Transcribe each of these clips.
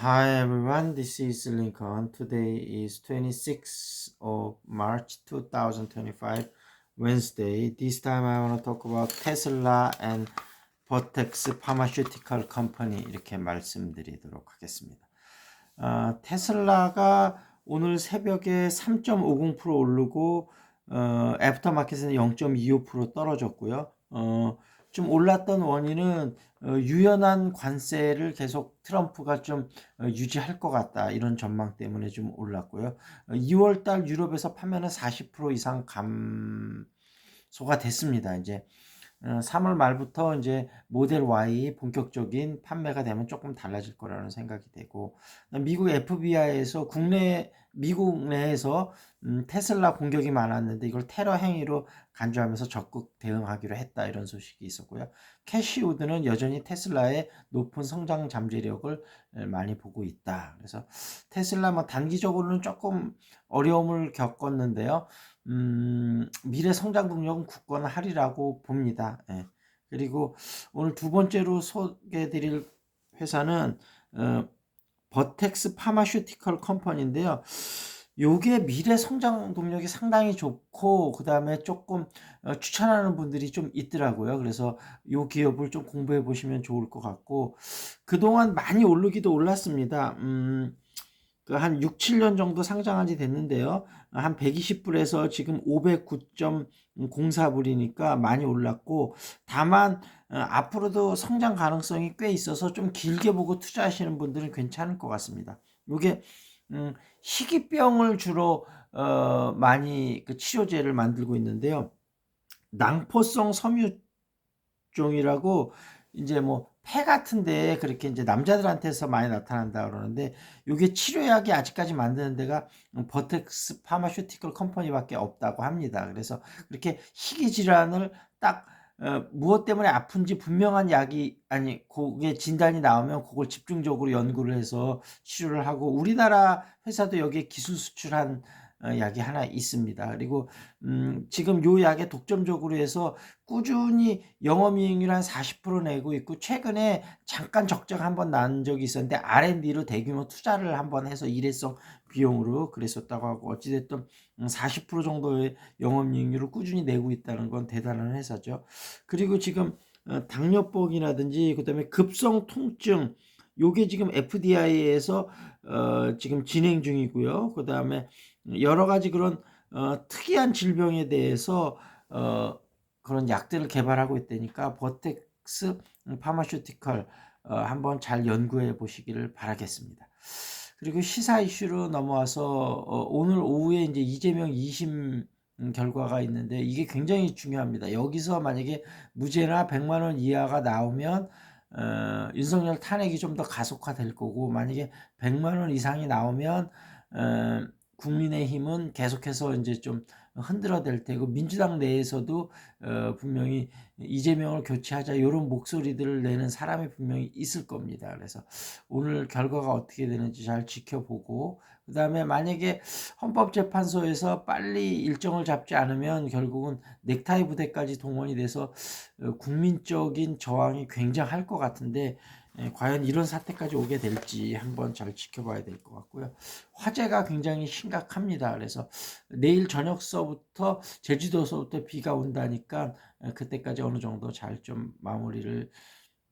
Hi everyone, this is Lincoln. Today is 26th of March 2025, Wednesday. This time I want to talk about Tesla and Vertex Pharmaceutical Company 이렇게 말씀드리도록 하겠습니다. 어, 테슬라가 오늘 새벽에 3.50% 오르고 어, 애프터마켓은 0.25% 떨어졌고요. 어, 좀 올랐던 원인은 어, 유연한 관세를 계속 트럼프가 좀 어, 유지할 것 같다 이런 전망 때문에 좀 올랐고요. 어, 2월달 유럽에서 판매는 40% 이상 감소가 됐습니다. 이제 어, 3월 말부터 이제 모델 Y 본격적인 판매가 되면 조금 달라질 거라는 생각이 되고 미국 FBI에서 국내 미국 내에서 음, 테슬라 공격이 많았는데 이걸 테러 행위로 간주하면서 적극 대응하기로 했다 이런 소식이 있었고요. 캐시우드는 여전히 테슬라의 높은 성장 잠재력을 많이 보고 있다. 그래서 테슬라 뭐 단기적으로는 조금 어려움을 겪었는데요. 음, 미래 성장 동력은 굳건하리라고 봅니다. 예. 그리고 오늘 두 번째로 소개해드릴 회사는 어, 버텍스 파마슈티컬 컴퍼니인데요. 요게 미래 성장 동력이 상당히 좋고 그 다음에 조금 어, 추천하는 분들이 좀 있더라고요. 그래서 요 기업을 좀 공부해 보시면 좋을 것 같고 그동안 많이 오르기도 올랐습니다. 음, 그 한 6, 7년 정도 상장한 지 됐는데요. 한 120불에서 지금 509.04불이니까 많이 올랐고 다만 어, 앞으로도 성장 가능성이 꽤 있어서 좀 길게 보고 투자하시는 분들은 괜찮을 것 같습니다. 이게 음, 희귀병을 주로 어, 많이 그 치료제를 만들고 있는데요. 낭포성 섬유 종이라고 이제 뭐 폐 같은데 그렇게 이제 남자들한테서 많이 나타난다 그러는데 이게 치료약이 아직까지 만드는 데가 버텍스 파마슈티컬 컴퍼니밖에 없다고 합니다. 그래서 그렇게 희귀 질환을 딱 어, 무엇 때문에 아픈지 분명한 약이 아니 그게 진단이 나오면 그걸 집중적으로 연구를 해서 치료를 하고 우리나라 회사도 여기에 기술 수출한 어, 약이 하나 있습니다. 그리고 음, 지금 요 약에 독점적으로 해서 꾸준히 영업이익률 한 40% 내고 있고 최근에 잠깐 적자가 한번 난 적이 있었는데 R&D로 대규모 투자를 한번 해서 일회성 비용으로 그랬었다고 하고 어찌됐든 40% 음, 정도의 영업이익률을 꾸준히 내고 있다는 건 대단한 회사죠. 그리고 지금 어, 당뇨병이라든지 그다음에 급성 통증 요게 지금 FDI에서 어, 지금 진행 중이고요. 그다음에 여러 가지 그런 어, 특이한 질병에 대해서 어, 그런 약들을 개발하고 있다니까 버텍스 파마슈티컬 어, 한번 잘 연구해 보시기를 바라겠습니다. 그리고 시사 이슈로 넘어와서 어, 오늘 오후에 이제 이재명 2심 결과가 있는데 이게 굉장히 중요합니다. 여기서 만약에 무죄나 100만 원 이하가 나오면 어, 윤석열 탄핵이 좀 더 가속화될 거고 만약에 100만 원 이상이 나오면 어, 국민의힘은 계속해서 이제 좀 흔들어댈 테고 민주당 내에서도 어, 분명히 이재명을 교체하자 이런 목소리들을 내는 사람이 분명히 있을 겁니다. 그래서 오늘 결과가 어떻게 되는지 잘 지켜보고 그 다음에 만약에 헌법재판소에서 빨리 일정을 잡지 않으면 결국은 넥타이 부대까지 동원이 돼서 어, 국민적인 저항이 굉장할 것 같은데 예, 과연 이런 사태까지 오게 될지 한번 잘 지켜봐야 될 것 같고요. 화재가 굉장히 심각합니다. 그래서 내일 저녁서부터 제주도서부터 비가 온다니까 예, 그때까지 어느 정도 잘 좀 마무리를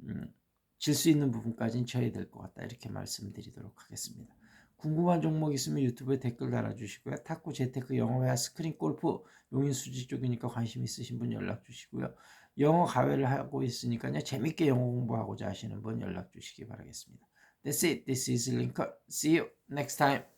음, 질수 있는 부분까지는 쳐야 될 것 같다. 이렇게 말씀드리도록 하겠습니다. 궁금한 종목 있으면 유튜브에 댓글 달아주시고요. 탁구, 재테크, 영어회화, 스크린 골프, 용인 수지 쪽이니까 관심 있으신 분 연락 주시고요. 영어 가외를 하고 있으니까요. 재밌게 영어 공부하고자 하시는 분 연락 주시기 바라겠습니다. That's it. This is Lincoln. See you next time.